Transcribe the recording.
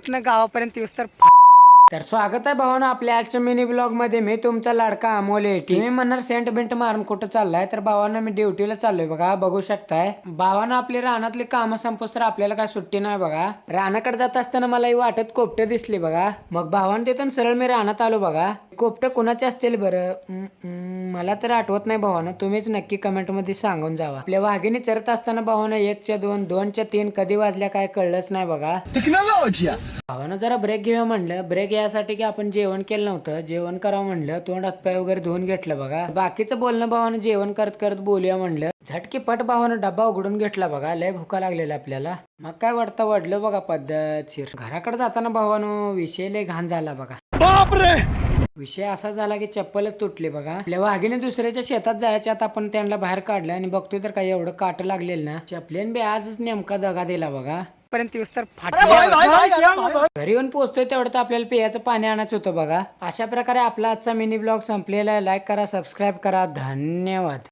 गावापर्यंत येऊस तर तर स्वागत आहे भावानं आपल्या आजच्या मिनी ब्लॉगमध्ये मी तुमचा लाडका अमोल एटी तुम्ही म्हणणार सेंट बिंट मारून कुठं चाललाय? तर भावानं मी ड्युटीला चाललोय बघा बघू शकताय. भावानं आपली रानातली कामं संपोस तर आपल्याला काय सुट्टी नाही बघा. रानाकडे जात असताना मला ही वाटत कोपटे दिसली बघा. मग भावानं तिथून सरळ मी रानात आलो बघा. कोपटे कुणाचे असतील बरं? मला तर आठवत नाही भावानं. तुम्हीच नक्की कमेंटमध्ये सांगून जावा. आपल्या वाघिणी चरत असताना भावानं एकच्या दोन दोनच्या तीन कधी वाजल्या काय कळलंच नाही बघा. भावानं जरा ब्रेक घेऊया म्हणलं. ब्रेक यासाठी की आपण जेवण केलं नव्हतं. जेवण करावं म्हणलं. तोंड हातपाय वगैरे धुवून घेतलं बघा. बाकीचं बोलणं भावानं जेवण करत करत बोलूया म्हणलं. झटके पट भावानं डब्बा उघडून घेतला बघा. लय भुका लागलेला आपल्याला. मग काय वाटतं वडलं बघा पद्धतशीर. घराकडे जाताना भावानं विषय लय घाण झाला बघा. विषय असा झाला की चप्पलच तुटली बघा. आपल्या वाघिने दुसऱ्याच्या शेतात जायच्या आता आपण त्यांना बाहेर काढलं आणि बघतोय तर काही एवढं काट लागलेलं ना. चपलेन बी आजच नेमका दगा दिला बघा. पर्यंत तर फाटल्या घरी येऊन पोहोचतोय तेवढं तर आपल्याला पियाचं पाणी आणायचं होतं बघा. अशा प्रकारे आपला आजचा मिनी ब्लॉग संपलेला आहे. लाईक करा सबस्क्राईब करा. धन्यवाद.